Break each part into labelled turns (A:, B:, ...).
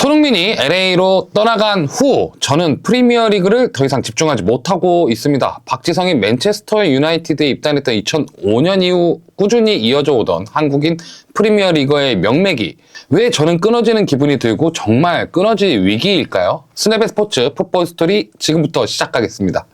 A: 손흥민이 LA로 떠나간 후 저는 프리미어리그를 더 이상 집중하지 못하고 있습니다. 박지성이 맨체스터 유나이티드에 입단했던 2005년 이후 꾸준히 이어져 오던 한국인 프리미어리거의 명맥이 왜 저는 끊어지는 기분이 들고 정말 끊어질 위기일까요? 스냅의 스포츠 풋볼 스토리 지금부터 시작하겠습니다.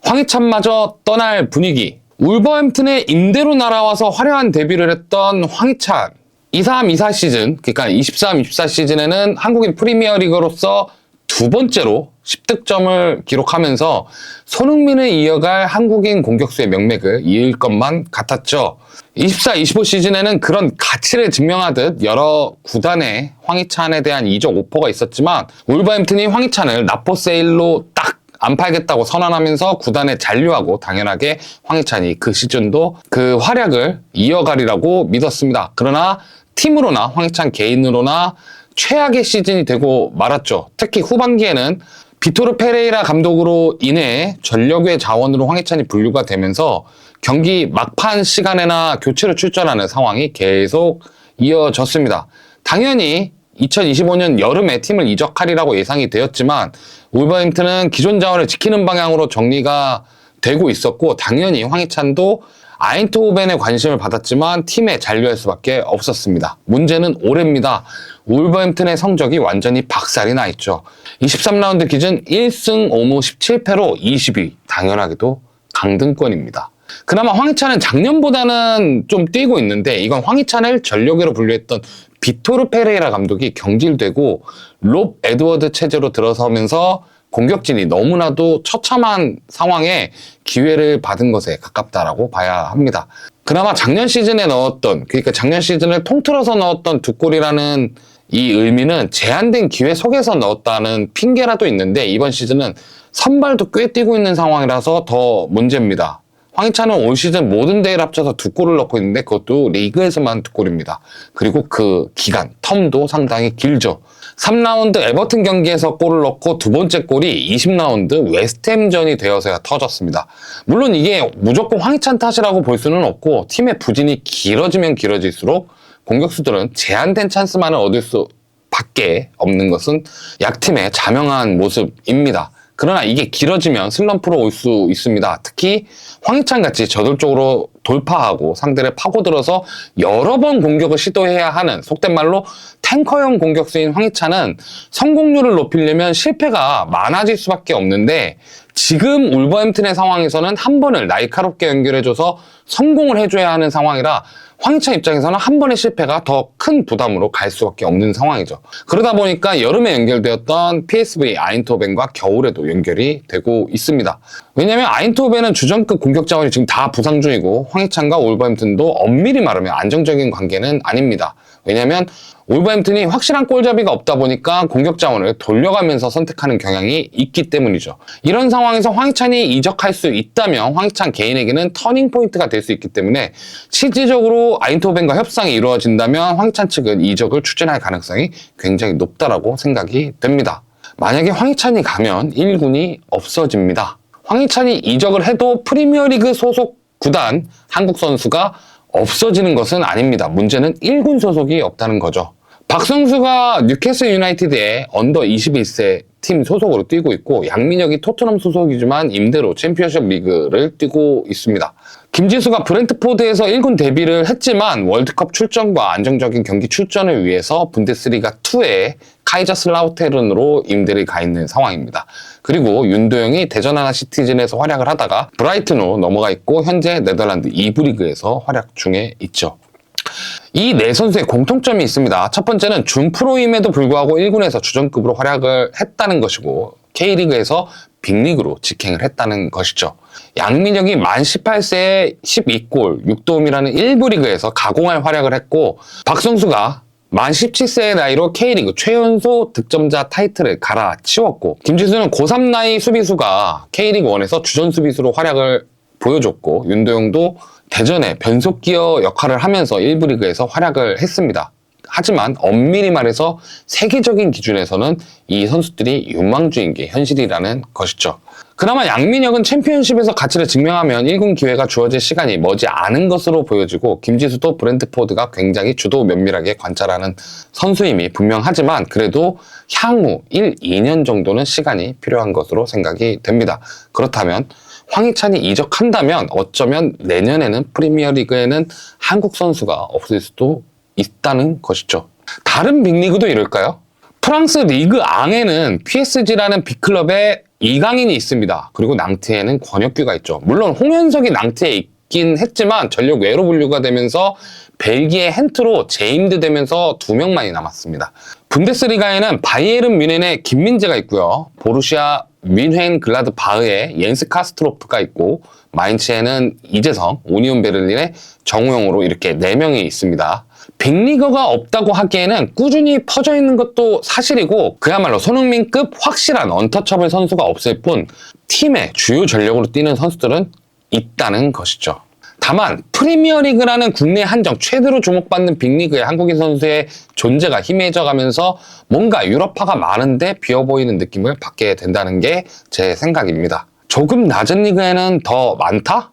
A: 황희찬마저 떠날 분위기. 울버햄튼에 임대로 날아와서 화려한 데뷔를 했던 황희찬. 23, 24 시즌, 그러니까 23, 24 시즌에는 한국인 프리미어리그로서 두 번째로 10득점을 기록하면서 손흥민을 이어갈 한국인 공격수의 명맥을 이을 것만 같았죠. 24, 25 시즌에는 그런 가치를 증명하듯 여러 구단에 황희찬에 대한 이적 오퍼가 있었지만 울버햄튼이 황희찬을 나포세일로 딱 안 팔겠다고 선언하면서 구단에 잔류하고 당연하게 황희찬이 그 시즌도 그 활약을 이어가리라고 믿었습니다. 그러나 팀으로나 황희찬 개인으로나 최악의 시즌이 되고 말았죠. 특히 후반기에는 비토르 페레이라 감독으로 인해 전력의 자원으로 황희찬이 분류가 되면서 경기 막판 시간에나 교체로 출전하는 상황이 계속 이어졌습니다. 당연히 2025년 여름에 팀을 이적하리라고 예상이 되었지만 울버햄튼은 기존 자원을 지키는 방향으로 정리가 되고 있었고 당연히 황희찬도 아인토벤에 관심을 받았지만 팀에 잔류할 수밖에 없었습니다. 문제는 올해입니다. 울버햄튼의 성적이 완전히 박살이 나 있죠. 23라운드 기준 1승 5무 17패로 20위. 당연하게도 강등권입니다. 그나마 황희찬은 작년보다는 좀 뛰고 있는데 이건 황희찬을 전력으로 분류했던 비토르 페레이라 감독이 경질되고 롭 에드워드 체제로 들어서면서 공격진이 너무나도 처참한 상황에 기회를 받은 것에 가깝다라고 봐야 합니다. 그나마 작년 시즌에 넣었던 그러니까 작년 시즌을 통틀어서 넣었던 두 골이라는 이 의미는 제한된 기회 속에서 넣었다는 핑계라도 있는데 이번 시즌은 선발도 꽤 뛰고 있는 상황이라서 더 문제입니다. 황희찬은 올 시즌 모든 대회를 합쳐서 두 골을 넣고 있는데 그것도 리그에서만 두 골입니다. 그리고 그 기간, 텀도 상당히 길죠. 3라운드 에버튼 경기에서 골을 넣고 두 번째 골이 20라운드 웨스트햄전이 되어서야 터졌습니다. 물론 이게 무조건 황희찬 탓이라고 볼 수는 없고 팀의 부진이 길어지면 길어질수록 공격수들은 제한된 찬스만을 얻을 수 밖에 없는 것은 약팀의 자명한 모습입니다. 그러나 이게 길어지면 슬럼프로 올 수 있습니다. 특히 황희찬 같이 저돌적으로 돌파하고 상대를 파고들어서 여러 번 공격을 시도해야 하는 속된 말로 탱커형 공격수인 황희찬은 성공률을 높이려면 실패가 많아질 수밖에 없는데 지금 울버햄튼의 상황에서는 한 번을 날카롭게 연결해줘서 성공을 해줘야 하는 상황이라 황희찬 입장에서는 한 번의 실패가 더 큰 부담으로 갈 수밖에 없는 상황이죠. 그러다 보니까 여름에 연결되었던 PSV 아인토벤과 겨울에도 연결이 되고 있습니다. 왜냐하면 아인토벤은 주전급 공격 자원이 지금 다 부상 중이고 황희찬과 올버햄튼도 엄밀히 말하면 안정적인 관계는 아닙니다. 왜냐하면 올버햄튼이 확실한 골잡이가 없다 보니까 공격 자원을 돌려가면서 선택하는 경향이 있기 때문이죠. 이런 상황에서 황희찬이 이적할 수 있다면 황희찬 개인에게는 터닝 포인트가 될 수 있기 때문에 실질적으로 아인토벤과 협상이 이루어진다면 황희찬 측은 이적을 추진할 가능성이 굉장히 높다라고 생각이 됩니다. 만약에 황희찬이 가면 1군이 없어집니다. 황희찬이 이적을 해도 프리미어리그 소속 구단 한국 선수가 없어지는 것은 아닙니다. 문제는 1군 소속이 없다는 거죠. 박성수가 뉴캐슬 유나이티드의 언더 21세 팀 소속으로 뛰고 있고 양민혁이 토트넘 소속이지만 임대로 챔피언십 리그를 뛰고 있습니다. 김지수가 브렌트포드에서 1군 데뷔를 했지만 월드컵 출전과 안정적인 경기 출전을 위해서 분데스리가 2에 카이저슬라우테른으로 임대를 가 있는 상황입니다. 그리고 윤도영이 대전 하나 시티즌에서 활약을 하다가 브라이튼으로 넘어가 있고 현재 네덜란드 2부 리그에서 활약 중에 있죠. 이 네 선수의 공통점이 있습니다. 첫 번째는 준프로임에도 불구하고 1군에서 주전급으로 활약을 했다는 것이고 K리그에서 빅리그로 직행을 했다는 것이죠. 양민혁이 만 18세에 12골, 6도움이라는 1부 리그에서 가공할 활약을 했고 박성수가 만 17세의 나이로 K리그 최연소 득점자 타이틀을 갈아치웠고 김지수는 고3 나이 수비수가 K리그 1에서 주전 수비수로 활약을 보여줬고 윤도영도 대전의 변속기어 역할을 하면서 1부 리그에서 활약을 했습니다. 하지만 엄밀히 말해서 세계적인 기준에서는 이 선수들이 유망주인 게 현실이라는 것이죠. 그나마 양민혁은 챔피언십에서 가치를 증명하면 1군 기회가 주어질 시간이 머지 않은 것으로 보여지고 김지수도 브랜드포드가 굉장히 주도 면밀하게 관찰하는 선수임이 분명하지만 그래도 향후 1, 2년 정도는 시간이 필요한 것으로 생각이 됩니다. 그렇다면 황희찬이 이적한다면 어쩌면 내년에는 프리미어리그에는 한국 선수가 없을 수도 있다는 것이죠. 다른 빅리그도 이럴까요? 프랑스 리그 앙에는 PSG라는 빅클럽에 이강인이 있습니다. 그리고 낭트에는 권혁규가 있죠. 물론 홍현석이 낭트에 있긴 했지만 전력 외로 분류가 되면서 벨기에 hen트로 재임드 되면서 두 명만이 남았습니다. 분데스리가에는 바이에른 뮌헨의 김민재가 있고요. 보루시아 뮌헨 글라드 바흐의 옌스 카스트로프가 있고 마인츠에는 이재성, 오니온 베를린의 정우영으로 이렇게 네명이 있습니다. 빅리거가 없다고 하기에는 꾸준히 퍼져 있는 것도 사실이고 그야말로 손흥민급 확실한 언터처블 선수가 없을 뿐 팀의 주요 전력으로 뛰는 선수들은 있다는 것이죠. 다만 프리미어리그라는 국내 한정 최대로 주목받는 빅리그의 한국인 선수의 존재가 희미해져 가면서 뭔가 유럽파가 많은데 비어 보이는 느낌을 받게 된다는 게 제 생각입니다. 조금 낮은 리그에는 더 많다?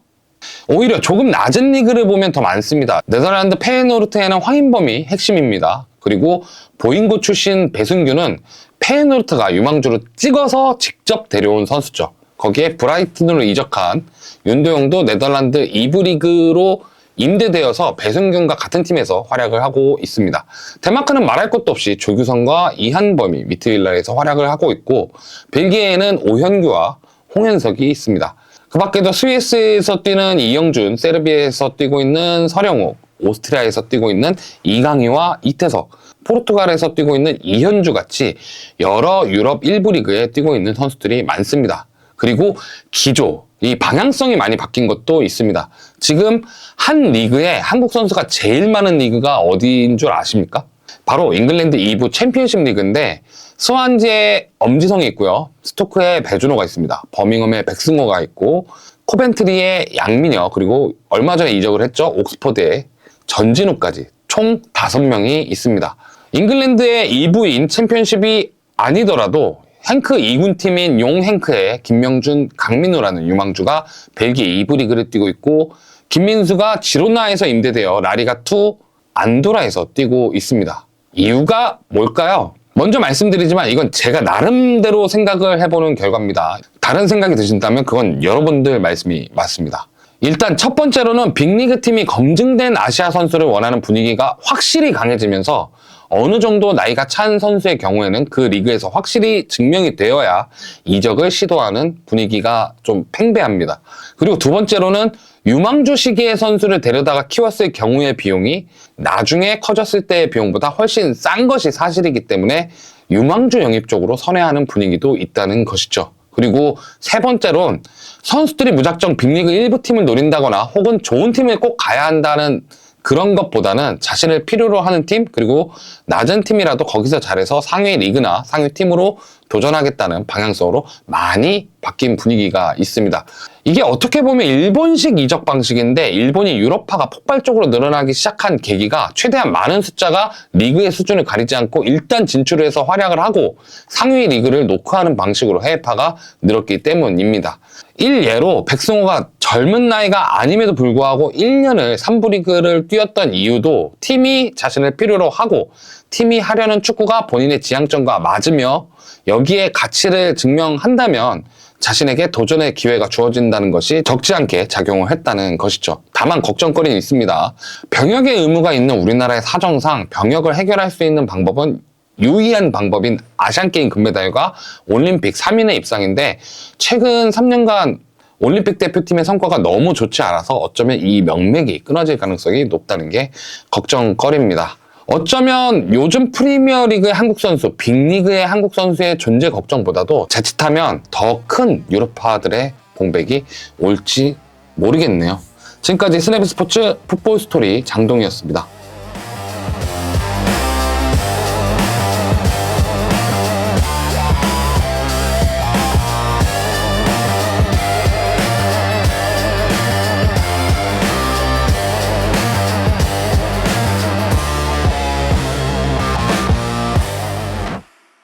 A: 오히려 조금 낮은 리그를 보면 더 많습니다. 네덜란드 페에노르트에는 황인범이 핵심입니다. 그리고 보잉고 출신 배승규는 페에노르트가 유망주로 찍어서 직접 데려온 선수죠. 거기에 브라이튼으로 이적한 윤도영도 네덜란드 2부 리그로 임대되어서 배승균과 같은 팀에서 활약을 하고 있습니다. 덴마크는 말할 것도 없이 조규성과 이한범이 미트윌라에서 활약을 하고 있고 벨기에에는 오현규와 홍현석이 있습니다. 그 밖에도 스위스에서 뛰는 이영준, 세르비아에서 뛰고 있는 서령욱, 오스트리아에서 뛰고 있는 이강희와 이태석, 포르투갈에서 뛰고 있는 이현주 같이 여러 유럽 1부 리그에 뛰고 있는 선수들이 많습니다. 그리고 기조, 이 방향성이 많이 바뀐 것도 있습니다. 지금 한 리그에 한국 선수가 제일 많은 리그가 어디인 줄 아십니까? 바로 잉글랜드 2부 챔피언십 리그인데 스완지에 엄지성이 있고요. 스토크에 배준호가 있습니다. 버밍엄에 백승호가 있고 코벤트리에 양민혁 그리고 얼마 전에 이적을 했죠. 옥스퍼드에 전진우까지 총 5명이 있습니다. 잉글랜드의 2부인 챔피언십이 아니더라도 행크 2군 팀인 용 행크의 김명준, 강민우라는 유망주가 벨기에 2부 리그를 뛰고 있고 김민수가 지로나에서 임대되어 라리가2 안도라에서 뛰고 있습니다. 이유가 뭘까요? 먼저 말씀드리지만 이건 제가 나름대로 생각을 해보는 결과입니다. 다른 생각이 드신다면 그건 여러분들 말씀이 맞습니다. 일단 첫 번째로는 빅리그 팀이 검증된 아시아 선수를 원하는 분위기가 확실히 강해지면서 어느 정도 나이가 찬 선수의 경우에는 그 리그에서 확실히 증명이 되어야 이적을 시도하는 분위기가 좀 팽배합니다. 그리고 두 번째로는 유망주 시기의 선수를 데려다가 키웠을 경우의 비용이 나중에 커졌을 때의 비용보다 훨씬 싼 것이 사실이기 때문에 유망주 영입 쪽으로 선회하는 분위기도 있다는 것이죠. 그리고 세 번째론 선수들이 무작정 빅리그 1부 팀을 노린다거나 혹은 좋은 팀을 꼭 가야 한다는 그런 것보다는 자신을 필요로 하는 팀 그리고 낮은 팀이라도 거기서 잘해서 상위 리그나 상위 팀으로 도전하겠다는 방향성으로 많이 바뀐 분위기가 있습니다. 이게 어떻게 보면 일본식 이적 방식인데 일본이 유럽파가 폭발적으로 늘어나기 시작한 계기가 최대한 많은 숫자가 리그의 수준을 가리지 않고 일단 진출을 해서 활약을 하고 상위 리그를 노크하는 방식으로 해외파가 늘었기 때문입니다. 일예로 백승호가 젊은 나이가 아님에도 불구하고 1년을 3부 리그를 뛰었던 이유도 팀이 자신을 필요로 하고 팀이 하려는 축구가 본인의 지향점과 맞으며 여기에 가치를 증명한다면 자신에게 도전의 기회가 주어진다는 것이 적지 않게 작용을 했다는 것이죠. 다만 걱정거리는 있습니다. 병역의 의무가 있는 우리나라의 사정상 병역을 해결할 수 있는 방법은 유의한 방법인 아시안게임 금메달과 올림픽 3인의 입상인데 최근 3년간 올림픽 대표팀의 성과가 너무 좋지 않아서 어쩌면 이 명맥이 끊어질 가능성이 높다는 게 걱정거리입니다. 어쩌면 요즘 프리미어리그의 한국 선수, 빅리그의 한국 선수의 존재 걱정보다도 자칫하면 더 큰 유럽파들의 공백이 올지 모르겠네요. 지금까지 스냅 스포츠 풋볼 스토리 장동이었습니다.